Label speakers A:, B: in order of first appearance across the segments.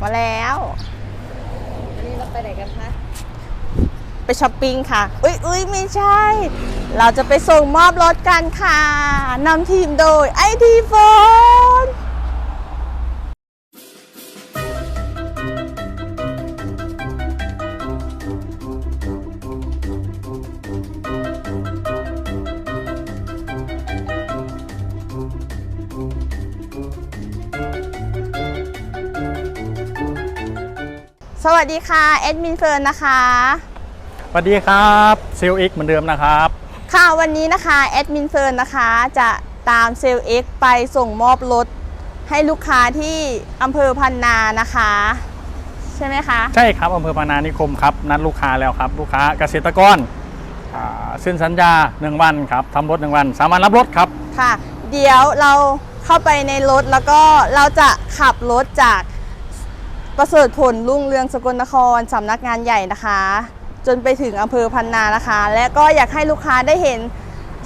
A: มาแล้ว
B: วันนี้เราไปไหนกันคะ
A: ไปช้อปปิ้งค่ะ อุ้ยอุ้ยไม่ใช่ เราจะไปส่งมอบรถกันค่ะนำทีมโดยไอทีโฟน สวัสดีค่ะแอดมินเฟิร์นนะคะ
C: สวัสดีครับเซลเอ็กเหมือนเดิมนะครับ
A: ค่ะวันนี้นะคะแอดมินเฟิร์นนะคะจะตามเซลล์ X ไปส่งมอบรถให้ลูกค้าที่อำเภอพันนานะคะ ใช่ไหมคะ
C: ใช่ครับอำเภอพานานิคมครับนัดลูกค้าแล้วครับ ลูกค้าเกษตรกรอ่าเส้นสัญญา 1 วันครับทำรถ 1 วัน สามารถรับรถครับ
A: ค่ะ เดี๋ยวเราเข้าไปในรถแล้วก็เราจะขับรถจาก ประเสริฐผลรุ่งเรืองสกลนครสำนักงานใหญ่นะคะ จนไปถึงอำเภอพันนานะคะ และก็อยากให้ลูกค้าได้เห็น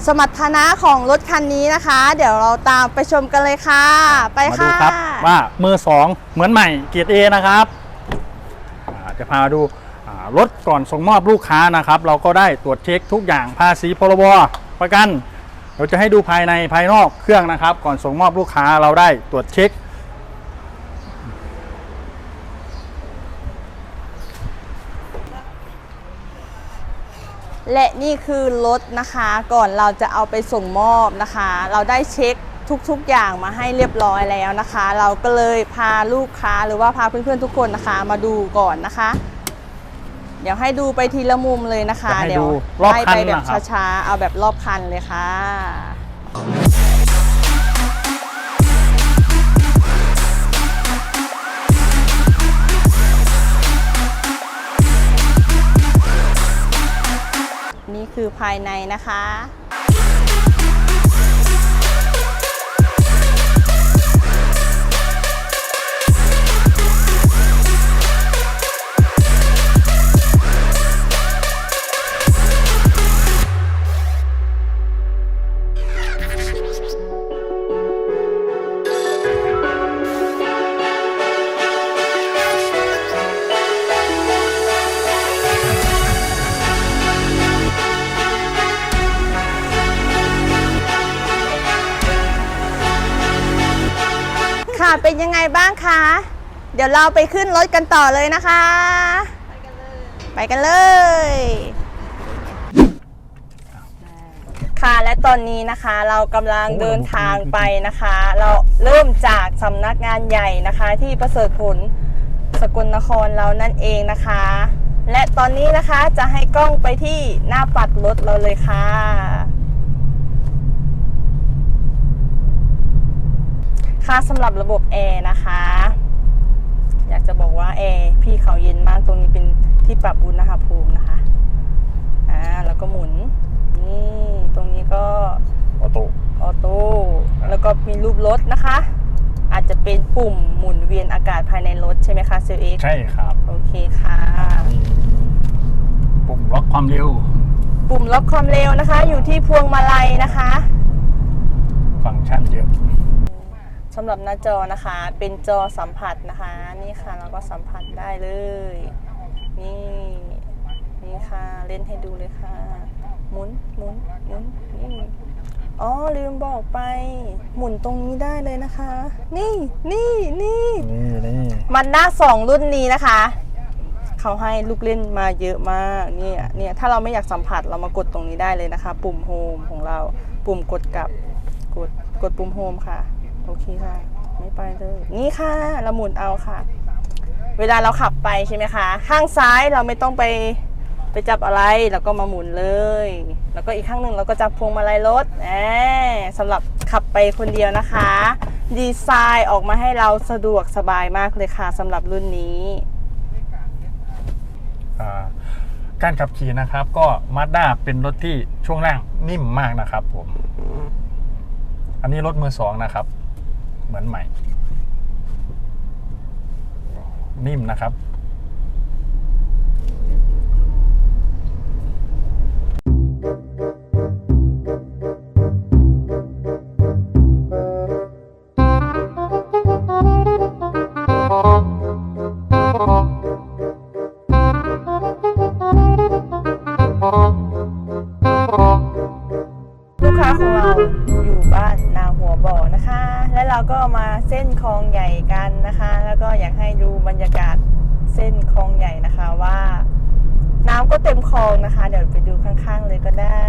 A: สมรรถนะของรถคันนี้นะคะ เดี๋ยวเราตามไปชมกันเลยค่ะ ไป
C: มาดู
A: ค่ะ
C: ครับว่ามือ2เหมือนใหม่เกียร์เอนะครับอ่าจะพามาดูอ่ารถก่อนส่งมอบลูกค้านะครับ เราก็ได้ตรวจเช็คทุกอย่างภาษีพรบประกัน เราจะให้ดูภายในภายนอกเครื่องนะครับ ก่อนส่งมอบลูกค้าเราได้ตรวจเช็ค
A: และนี่คือรถนะคะก่อนเราจะเอาไปส่งมอบนะคะ เราได้เช็คทุกๆอย่างมาให้เรียบร้อยแล้วนะคะ เราก็เลยพาลูกค้าหรือว่าพาเพื่อนๆทุกคนนะคะ มาดูก่อนนะคะ เดี๋ยวให้ดูไปทีละมุมเลยนะคะ
C: จะให้
A: เดี๋ยว
C: ดูรอบคัน
A: ไล่ไปแบบ
C: นะครับ
A: ช้าๆเอาแบบรอบคันเลยค่ะ นี่คือภายในนะคะ เป็นยังไงบ้างคะ เดี๋ยวเราไปขึ้นรถกันต่อเลยนะคะ ไปกันเลย ค่ะและตอนนี้นะคะเรากำลังเดินทางไปนะคะ เราเริ่มจากสำนักงานใหญ่นะคะ ที่ประเสริฐผลสกลนครเรานั่นเองนะคะ และตอนนี้นะคะจะให้กล้องไปที่หน้าปัดรถเราเลยค่ะ ค่าสำหรับระบบแอร์นะคะ อยากจะบอกว่าแอร์พี่เขาเย็นมากตรงนี้เป็นที่ปรับอุณหภูมินะคะอ่าแล้วก็หมุนนี่ตรงนี้ก็
C: ออโต้
A: ออโต้แล้วก็มีรูปรถนะคะ อาจจะเป็นปุ่มหมุนเวียนอากาศภายในรถใช่ไหมคะเซลเอ็ก
C: ใช่ครับ
A: โอเคค่ะ
C: ปุ่มล็อกความเร็ว
A: ปุ่มล็อกความเร็วนะคะ อยู่ที่พวงมาลัยนะคะ
C: ฟังก์ชันเยอะ
A: สำหรับหน้าจอนะคะ เป็นจอสัมผัสนะคะ นี่ค่ะเราก็สัมผัสได้เลย นี่นี่ค่ะเล่นให้ดูเลยค่ะหมุนหมุนหมุนนี่อ๋อลืมบอกไป หมุนตรงนี้ได้เลยนะคะ นี่นี่นี่
C: นี่นี่
A: มันด้าสองรุ่นนี้นะคะ เขาให้ลูกเล่นมาเยอะมากเนี่ยเนี่ยถ้าเราไม่อยากสัมผัสเรามากดตรงนี้ได้เลยนะคะ ปุ่มโฮมของเราปุ่มกดกลับกดกดปุ่มโฮมค่ะ โอเคค่ะ ไม่ไปเลย นี่ค่ะเราหมุนเอาค่ะ เวลาเราขับไปใช่ไหมคะ ข้างซ้ายเราไม่ต้องไปไปจับอะไรเราก็มาหมุนเลย แล้วก็อีกข้างหนึ่งเราก็จับพวงมาลัยรถแหมสำหรับขับไปคนเดียวนะคะ ดีไซน์ออกมาให้เราสะดวกสบายมากเลยค่ะสำหรับรุ่นนี้
C: อ่าการขับขี่นะครับก็มาด้าเป็นรถที่ช่วงล่างนิ่มมากนะครับผม อันนี้รถมือสองนะครับ เหมือนใหม่ นิ่มนะครับ
A: เราก็มาเส้นคลองใหญ่กันนะคะ แล้วก็อยากให้ดูบรรยากาศเส้นคลองใหญ่นะคะว่า น้ำก็เต็มคลองนะคะ เดี๋ยวไปดูข้างๆเลยก็ได้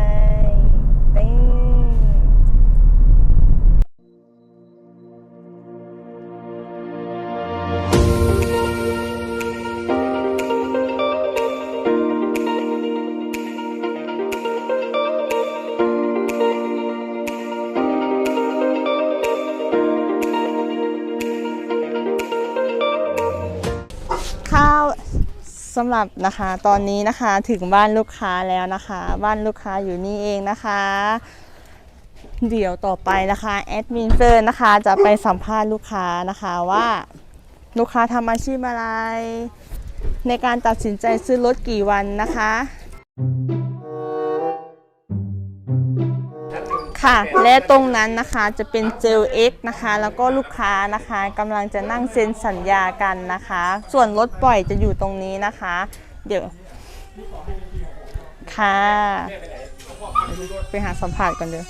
A: สำหรับนะคะตอนนี้นะคะถึงบ้านลูกค้าแล้วนะคะ บ้านลูกค้าอยู่นี่เองนะคะ เดี๋ยวต่อไปนะคะแอดมินเฟิร์นนะคะจะไปสัมภาษณ์ลูกค้านะคะว่าลูกค้าทำอาชีพอะไร ในการตัดสินใจซื้อรถกี่วันนะคะ ค่ะ และตรงนั้นนะคะจะเป็นเจล X นะคะ แล้วก็ลูกค้านะคะกำลังจะนั่งเซ็นสัญญากันนะคะ ส่วนรถปล่อยจะอยู่ตรงนี้นะคะ เดี๋ยว ค่ะ ไปหาสัมภาษณ์กันเดี๋ยว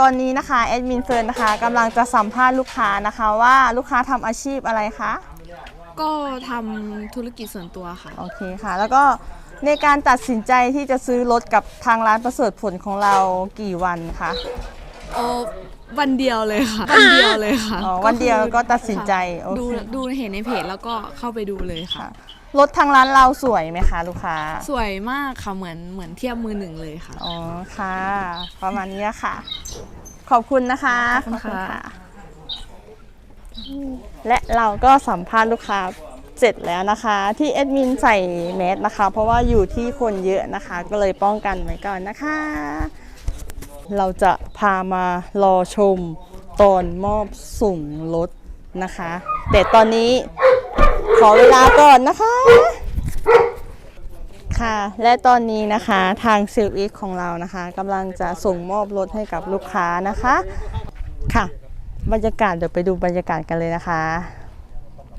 A: ตอนนี้นะคะแอดมินเฟิร์นนะคะกำลังจะสัมภาษณ์ลูกค้านะคะว่าลูกค้าทำอาชีพอะไรคะ
D: ก็ทำธุรกิจส่วนตัวค่ะ
A: โอเคค่ะ แล้วก็ในการตัดสินใจที่จะซื้อรถกับทางร้านประเสริฐผลของเรากี่วันคะ
D: โอ้วันเดียวเลยค่ะ วันเดียวเลยค่ะ
A: อ๋อวันเดียว
D: คือ
A: ก็ตัดสินใจ
D: ค่ะ
A: โอเค
D: ดูดูเห็นในเพจแล้วก็เข้าไปดูเลยค่ะ
A: ค่ะรถทางร้านเราสวยไหมคะ ลูกค้า
D: สวยมากค่ะเหมือนเหมือนเทียบมือหนึ่งเลยค่ะ
A: อ๋อค่ะ ประมาณนี้ค่ะ ขอบคุณนะคะ
D: ขอบคุณค่ะ
A: และเราก็สัมภาษณ์ลูกค้าเสร็จแล้วนะคะ ที่แอดมินใส่แมสนะคะ เพราะว่าอยู่ที่คนเยอะนะคะ ก็เลยป้องกันไว้ก่อนนะคะ เราจะพามารอชมตอนมอบสุ่มรถนะคะ แต่ตอนนี้ขอเวลาก่อนนะคะ ค่ะ และตอนนี้นะคะทางเซลล์เอ็กของเรานะคะกำลังจะส่งมอบรถให้กับลูกค้านะคะ ค่ะ บรรยากาศเดี๋ยวไปดูบรรยากาศกันเลยนะคะ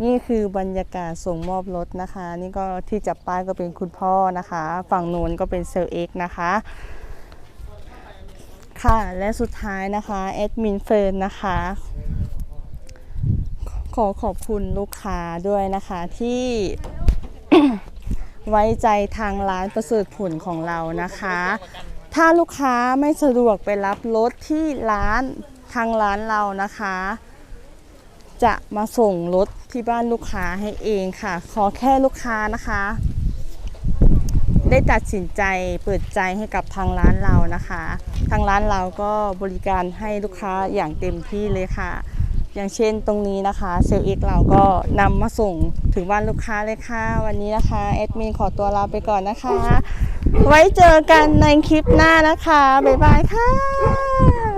A: นี่คือบรรยากาศส่งมอบรถนะคะ นี่ก็ที่จับป้ายก็เป็นคุณพ่อนะคะ ฝั่งโน้นก็เป็นเซลล์เอ็กนะคะ ค่ะ และสุดท้ายนะคะแอดมินเฟิร์นนะคะ ขอขอบคุณลูกค้าด้วยนะคะที่ไว้ใจทางร้านประเสริฐผลของเรานะคะ ถ้าลูกค้าไม่สะดวกไปรับรถที่ร้านทางร้านเรานะคะ จะมาส่งรถที่บ้านลูกค้าให้เองค่ะ ขอแค่ลูกค้านะคะ ได้ตัดสินใจเปิดใจให้กับทางร้านเรานะคะ ทางร้านเราก็บริการให้ลูกค้าอย่างเต็มที่เลยค่ะ อย่างเช่นตรงนี้นะคะเซลเอ็กเราก็นำมาส่งถึงบ้านลูกค้าเลยค่ะ วันนี้นะคะแอดมินขอตัวลาไปก่อนนะคะ ไว้เจอกันในคลิปหน้านะคะ บ๊ายบายค่ะ